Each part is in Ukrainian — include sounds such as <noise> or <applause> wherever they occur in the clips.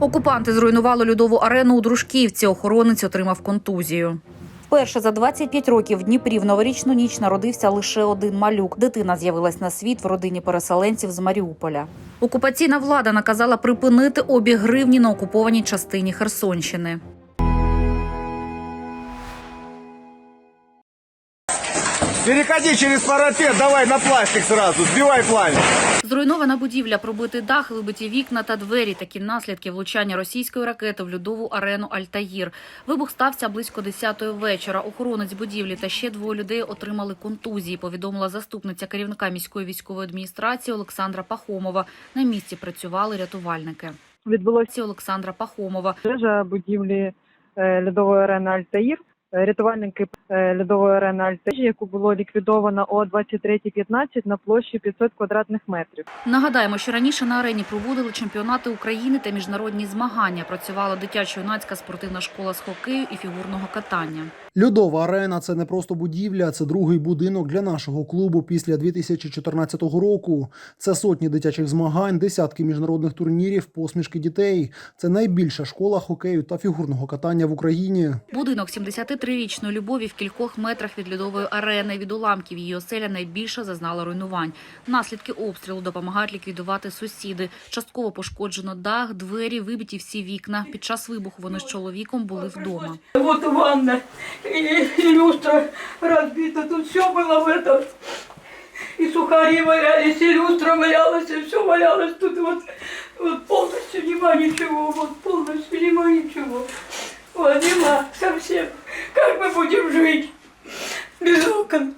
Окупанти зруйнували льодову арену у Дружківці. Охоронець отримав контузію. Вперше за 25 років в Дніпрі в новорічну ніч народився лише один малюк. Дитина з'явилась на світ в родині переселенців з Маріуполя. Окупаційна влада наказала припинити обіг гривні на окупованій частині Херсонщини. Переходи через парапет, давай на пластик сразу, сбивай пламя. Зруйнована будівля, пробитий дах, вибиті вікна та двері. Такі наслідки влучання російської ракети в льодову арену Альтаїр. Вибух стався близько 10-ї вечора. Охоронець будівлі та ще двоє людей отримали контузії. Повідомила заступниця керівника міської військової адміністрації Олександра Пахомова. На місці працювали рятувальники. Відбулося Олександра Пахомова. пожежа будівлі е, льодової арени Альтаїр. Е, Рятувальники е, льодової арени Альтежі, яку було ліквідовано о 23.15 на площі 500 квадратних метрів. Нагадаємо, що раніше на арені проводили чемпіонати України та міжнародні змагання. Працювала дитячо-юнацька спортивна школа з хокею і фігурного катання. Льодова арена це не просто будівля, це другий будинок для нашого клубу після 2014 року. Це сотні дитячих змагань, десятки міжнародних турнірів, посмішки дітей. Це найбільша школа хокею та фігурного катання в Україні. Будинок 73-річної любові в кількох метрах від льодової арени. Від уламків її оселя найбільше зазнала руйнувань. Наслідки обстрілу допомагають ліквідувати сусіди. Частково пошкоджено дах, двері, вибиті всі вікна. Під час вибуху вони з чоловіком були вдома. Вот ванна, и, и люстра разбита, тут все было в этом. И сухари валялись, и люстра валялась, и все валялось тут вот, вот полностью нема ничего, вот полностью нема ничего. Вот нема совсем. Как мы будем жить без окон?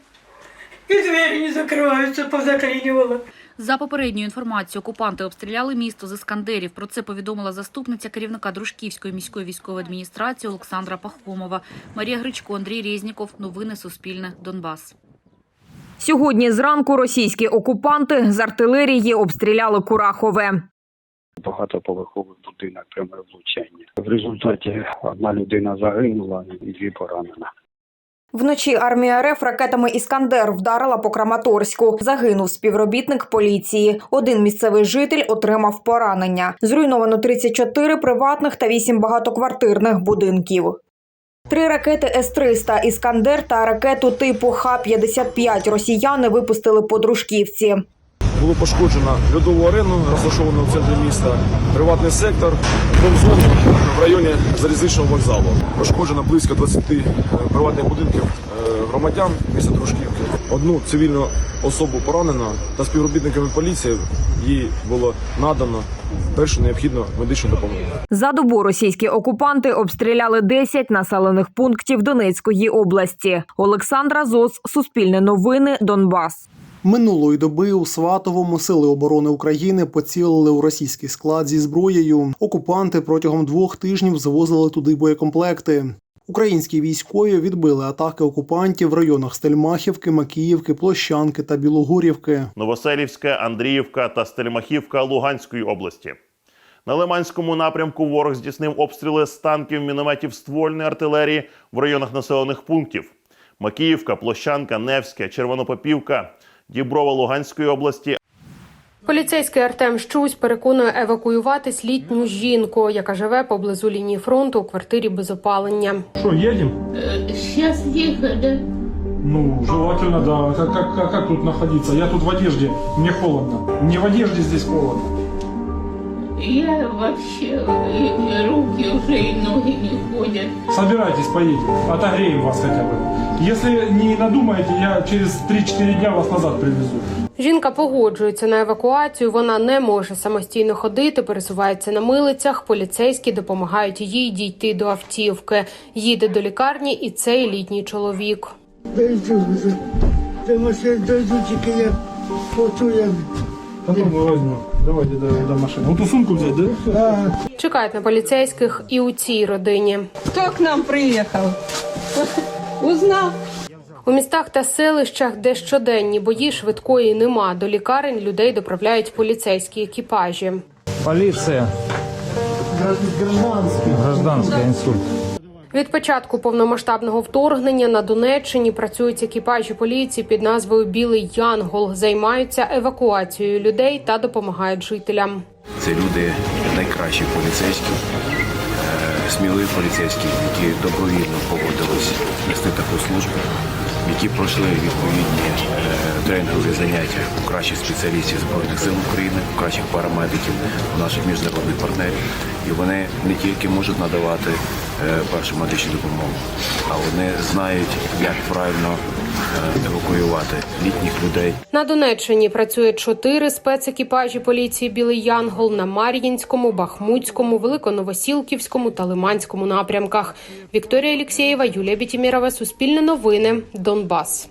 И двери не закрываются, позаклинивало. За попередньою інформацією, окупанти обстріляли місто з іскандерів. Про це повідомила заступниця керівника Дружківської міської військової адміністрації Олександра Пахомова. Марія Гричко, Андрій Резніков. Новини Суспільне. Донбас. Сьогодні зранку російські окупанти з артилерії обстріляли Курахове. багатоповерховий будинок пряме влучання. В результаті одна людина загинула і дві поранена. Вночі армія РФ ракетами Іскандер вдарила по Краматорську. Загинув співробітник поліції. Один місцевий житель отримав поранення. Зруйновано 34 приватних та 8 багатоквартирних будинків. Три ракети С-300 «Іскандер» та ракету типу Х-55 росіяни випустили по Дружківці. Було пошкоджено льодову арену, розташовану в центрі міста, приватний сектор, промзону в районі залізничного вокзалу. Пошкоджено близько 20 е, приватних будинків е, громадян міста Дружківки. Одну цивільну особу поранено та співробітниками поліції їй було надано першу необхідну медичну допомогу. За добу російські окупанти обстріляли 10 населених пунктів Донецької області. Олександра Зос, Суспільне новини, Донбас. Минулої доби у Сватовому сили оборони України поцілили у російський склад зі зброєю. Окупанти протягом двох тижнів звозили туди боєкомплекти. Українські військові відбили атаки окупантів в районах Стельмахівки, Макіївки, Площанки та Білогорівки. Новоселівська, Андріївка та Стельмахівка Луганської області. На Лиманському напрямку ворог здійснив обстріли з танків, мінометів ствольної артилерії в районах населених пунктів: Макіївка, Площанка, Невська, Червонопопівка, Діброва Луганської області, Поліцейський Артем Щусь переконує евакуюватись літню жінку, яка живе поблизу лінії фронту у квартирі без опалення. Что, едем? Сейчас ехать, да? Ну, желательно, да. Как, как, как, как тут находиться? Я тут в одежде, мне холодно. Мне в одежде здесь холодно. Я вообще, руки уже и ноги не ходят. Собирайтесь, поедем. Отогреем вас хотя бы. Если не надумаете, я через 3-4 дня вас назад привезу. Жінка погоджується на евакуацію. Вона не може самостійно ходити, пересувається на милицях. Поліцейські допомагають їй дійти до автівки. Їде до лікарні і цей літній чоловік. Дойду уже. До машины дойду, тільки я фото я. Потом мы возьмем. Давайте до, до машины. Вот ту сумку взять, да? Чекають на поліцейських і у цій родині. Хто к нам приїхав? Узнав? У містах та селищах, де щоденні бої швидкої нема, до лікарень людей доправляють поліцейські екіпажі. Полиция. Гражданский. Гражданский инсульт. Від початку повномасштабного вторгнення на Донеччині працюють екіпажі поліції під назвою Білий Янгол. Займаються евакуацією людей та допомагають жителям. Це люди найкращі поліцейські, сміливі поліцейські, які добровільно погодились нести таку службу, які пройшли відповідні е, тренінгові заняття у кращих спеціалістів Збройних сил України, у кращих парамедиків, у наших міжнародних партнерів. І вони не тільки можуть надавати е, першу медичну допомогу, а вони знають, як правильно евакуювати літніх людей. На Донеччині працює чотири спецекіпажі поліції Білий Янгол на Мар'їнському, Бахмутському, Великоновосілківському та Лиманському напрямках. Вікторія Олексєєва, Юлія Бітімірова, Суспільне новини, Донбас.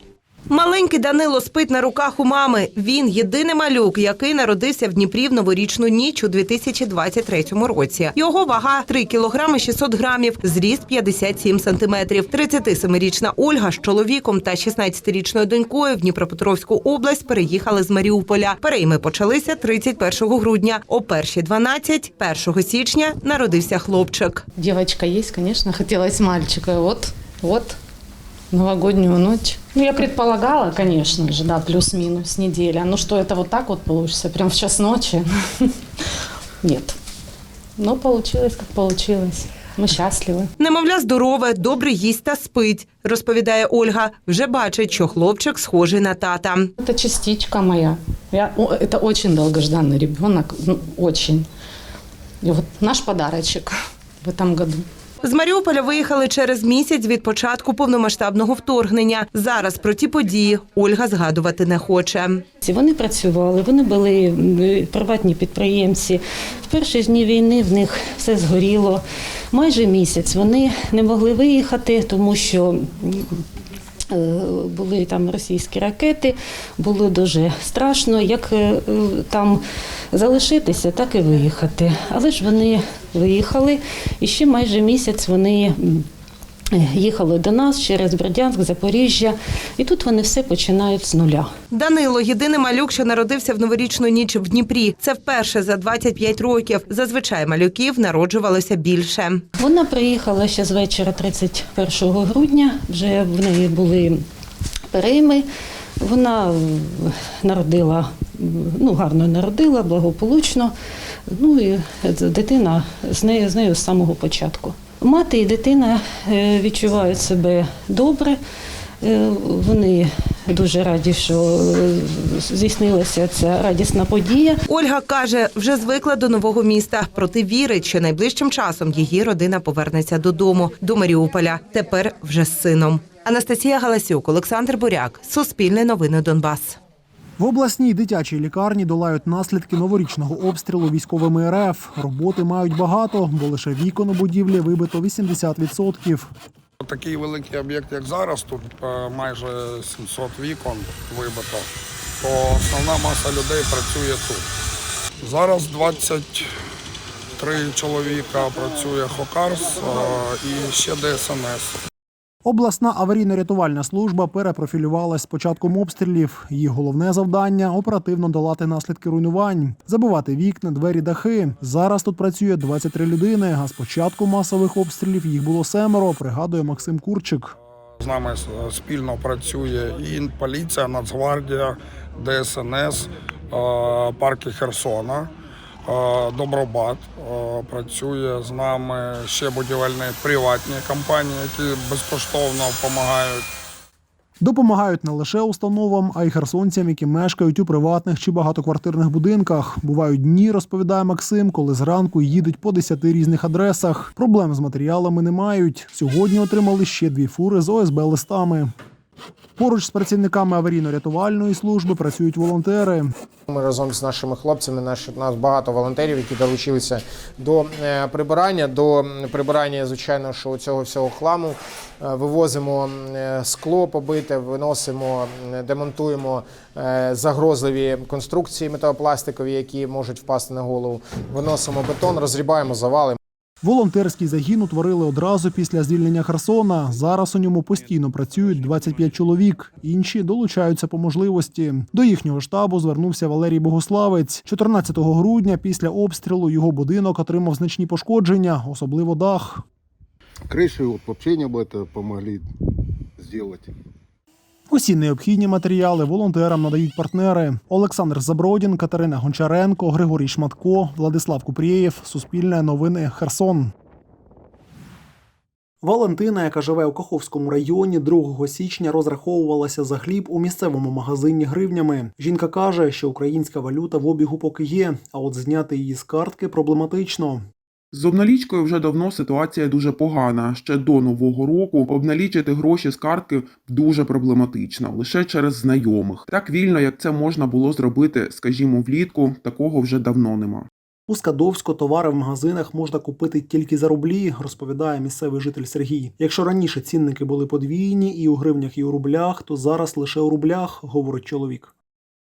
Маленький Данило спить на руках у мами. Він єдиний малюк, який народився в Дніпрі в новорічну ніч у 2023 році. Його вага 3 кілограми 600 грамів, зріст 57 сантиметрів. 37-річна Ольга з чоловіком та 16-річною донькою в Дніпропетровську область переїхали з Маріуполя. Перейми почалися 31 грудня. О першій 12 1 січня народився хлопчик. Девочка есть, конечно, хотелось мальчика. Вот, вот, новогоднюю ночь. Ну, я предполагала, конечно же, да, плюс-минус неделя. Но что это вот так вот получится, прям в час ночи? <laughs> Нет. Но получилось, как получилось. Мы счастливы. Немовля здорове, добре їсть та спить, розповідає Ольга. Вже бачить, що хлопчик схожий на тата. Это частичка моя. Я, о, это очень долгожданный ребенок, ну, очень. И вот наш подарочек в этом году. З Маріуполя виїхали через місяць від початку повномасштабного вторгнення. Зараз про ті події Ольга згадувати не хоче. Вони працювали, вони були приватні підприємці. В перші дні війни в них все згоріло. Майже місяць вони не могли виїхати, тому що е, були там російські ракети, було дуже страшно, як е, е, там залишитися, так і виїхати. Але ж вони виїхали, і ще майже місяць вони. Їхали до нас через Бердянськ, Запоріжжя, і тут вони все починають з нуля. Данило єдиний малюк, що народився в новорічну ніч в Дніпрі. Це вперше за 25 років. Зазвичай малюків народжувалося більше. Вона приїхала ще з вечора 31 грудня. Вже в неї були перейми. Вона е, народила, ну гарно народила, благополучно. Ну і дитина з нею з нею з самого початку. Мати і дитина е, відчувають себе добре. Е, Вони дуже раді, що е, здійснилася ця радісна подія. Ольга каже, вже звикла до нового міста, проте вірить, що найближчим часом її родина повернеться додому, до Маріуполя. Тепер вже з сином. Анастасія Галасюк, Олександр Буряк, Суспільне новини Донбас. В обласній дитячій лікарні долають наслідки новорічного обстрілу військовими РФ. Роботи мають багато, бо лише вікон у будівлі вибито 80%. Такий великий об'єкт, як зараз, тут е, майже 700 вікон вибито, то основна маса людей працює тут. Зараз 23 чоловіка працює Хокарс е, і ще ДСНС. Обласна аварійно-рятувальна служба перепрофілювалась з початком обстрілів. Її головне завдання оперативно долати наслідки руйнувань, забивати вікна, двері, дахи. Зараз тут працює 23 людини. А з початку масових обстрілів їх було семеро. Пригадує Максим Курчик. З нами спільно працює і поліція, Нацгвардія, ДСНС, парки Херсона, Добробат. Е, Працює з нами ще будівельні приватні компанії, які безкоштовно допомагають. Допомагають не лише установам, а й херсонцям, які мешкають у приватних чи багатоквартирних будинках. Бувають дні, розповідає Максим, коли зранку їдуть по 10 різних адресах. Проблем з матеріалами не мають. Сьогодні отримали ще дві фури з ОСБ листами. Поруч з працівниками аварійно-рятувальної служби працюють волонтери. Ми разом з нашими хлопцями, наш, нас багато волонтерів, які долучилися до е, прибирання, до прибирання, звичайно, що цього всього хламу. Е, Вивозимо е, скло побите, виносимо, демонтуємо загрозливі конструкції металопластикові, які можуть впасти на голову. Виносимо бетон, розрібаємо завали. Волонтерський загін утворили одразу після звільнення Херсона. Зараз у ньому постійно працюють 25 чоловік. Інші долучаються по можливості. До їхнього штабу звернувся Валерій Богославець. 14 грудня після обстрілу його будинок отримав значні пошкодження, особливо дах. Крыши вот вообще не бы это помогли сделать. Усі необхідні матеріали волонтерам надають партнери Олександр Забродін, Катерина Гончаренко, Григорій Шматко, Владислав Купрієв, Суспільне новини Херсон. Валентина, яка живе у Каховському районі, 2 січня розраховувалася за хліб у місцевому магазині гривнями. Жінка каже, що українська валюта в обігу поки є, а от зняти її з картки проблематично. З обналічкою вже давно ситуація дуже погана. Ще до нового року обналічити гроші з картки дуже проблематично, лише через знайомих. Так вільно, як це можна було зробити, скажімо, влітку, такого вже давно нема. У Скадовську товари в магазинах можна купити тільки за рублі, розповідає місцевий житель Сергій. Якщо раніше цінники були подвійні і у гривнях, і у рублях, то зараз лише у рублях, говорить чоловік.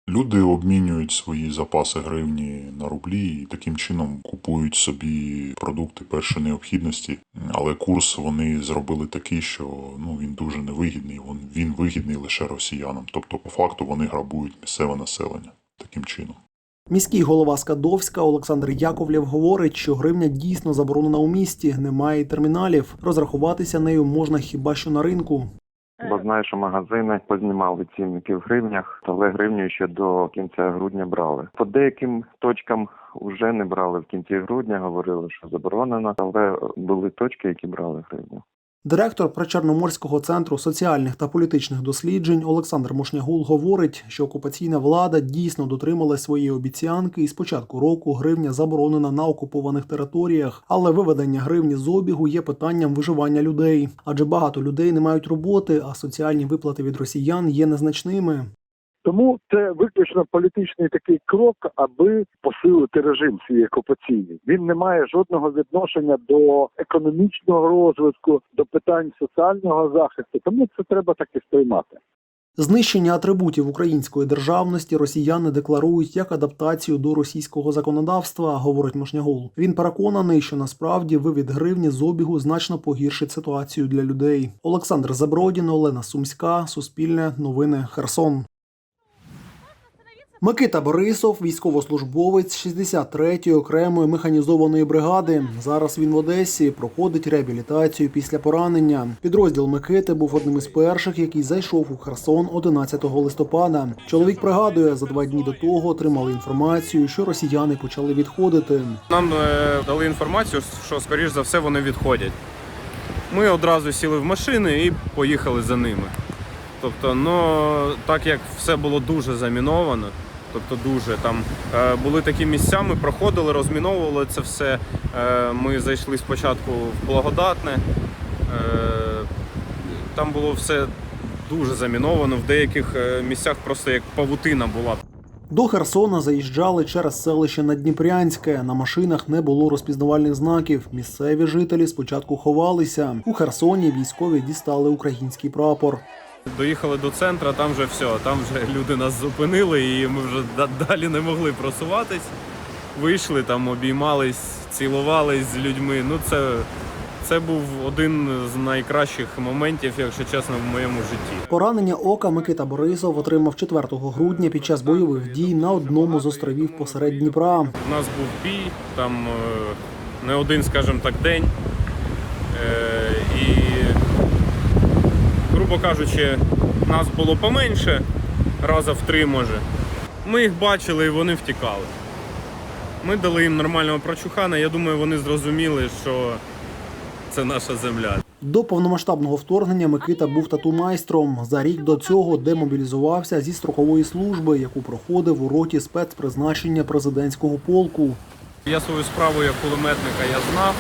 Люди обмінюють свої запаси гривні на рублі і таким чином купують собі продукти першої необхідності. Але курс вони зробили такий, що ну він дуже невигідний. Він, він вигідний лише росіянам. Тобто, по факту, вони грабують місцеве населення таким чином. Міський голова Скадовська Олександр Яковлєв говорить, що гривня дійсно заборонена у місті, немає терміналів. Розрахуватися нею можна хіба що на ринку. Бо знаю, що магазини познімали цінники в гривнях, але гривню ще до кінця грудня брали. По деяким точкам вже не брали в кінці грудня, говорили, що заборонено, але були точки, які брали гривню. Директор Причорноморського центру соціальних та політичних досліджень Олександр Мошнягул говорить, що окупаційна влада дійсно дотрималась своєї обіцянки, і з початку року гривня заборонена на окупованих територіях. Але виведення гривні з обігу є питанням виживання людей, адже багато людей не мають роботи, а соціальні виплати від росіян є незначними. Тому це виключно політичний такий крок, аби посилити режим свій окупаційний. Він не має жодного відношення до економічного розвитку, до питань соціального захисту. Тому це треба так і сприймати. Знищення атрибутів української державності росіяни декларують як адаптацію до російського законодавства, говорить Мошнягул. Він переконаний, що насправді вивід гривні з обігу значно погіршить ситуацію для людей. Олександр Забродін, Олена Сумська, Суспільне, Новини Херсон. Микита Борисов, військовослужбовець 63-ї окремої механізованої бригади. Зараз він в Одесі проходить реабілітацію після поранення. Підрозділ Микити був одним із перших, який зайшов у Херсон 11 листопада. Чоловік пригадує, за два дні до того отримали інформацію, що росіяни почали відходити. Нам е, дали інформацію, що скоріш за все вони відходять. Ми одразу сіли в машини і поїхали за ними. Тобто, ну так як все було дуже заміновано, тобто дуже там е, були такі місця, ми проходили, розміновували це все. Е, ми зайшли спочатку в благодатне. Е, там було все дуже заміновано. В деяких місцях просто як павутина була. До Херсона заїжджали через селище Надніпрянське. На машинах не було розпізнавальних знаків. Місцеві жителі спочатку ховалися. У Херсоні військові дістали український прапор. Доїхали до центру, там вже все, там вже люди нас зупинили і ми вже далі не могли просуватись. Вийшли там, обіймались, цілувались з людьми. Ну це, це був один з найкращих моментів, якщо чесно, в моєму житті. Поранення ока Микита Борисов отримав 4 грудня під час бойових дій на одному з островів посеред Дніпра. У нас був бій, там е, не один, скажімо так, день. Грубо кажучи, нас було поменше, раза в три може. Ми їх бачили і вони втікали. Ми дали їм нормального прочухана. Я думаю, вони зрозуміли, що це наша земля. До повномасштабного вторгнення Микита був тату-майстром. За рік до цього демобілізувався зі строкової служби, яку проходив у роті спецпризначення президентського полку. Я свою справу як кулеметника я знав.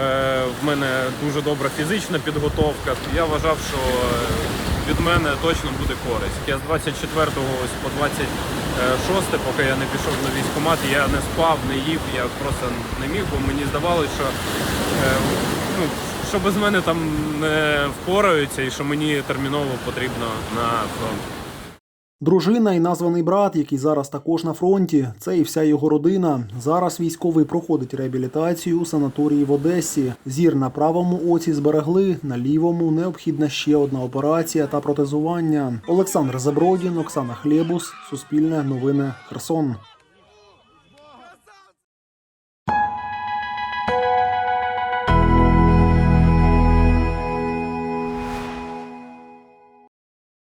Е, в мене дуже добра фізична підготовка. Я вважав, що е, від мене точно буде користь. Я з 24 ось по 26, поки я не пішов на військкомат, я не спав, не їв, я просто не міг, бо мені здавалося, що, е, ну, що без мене там не впораються і що мені терміново потрібно на фронт. Дружина і названий брат, який зараз також на фронті. Це і вся його родина. Зараз військовий проходить реабілітацію у санаторії в Одесі. Зір на правому оці зберегли, на лівому необхідна ще одна операція та протезування. Олександр Забродін, Оксана Хлєбус, Суспільне новини, Херсон.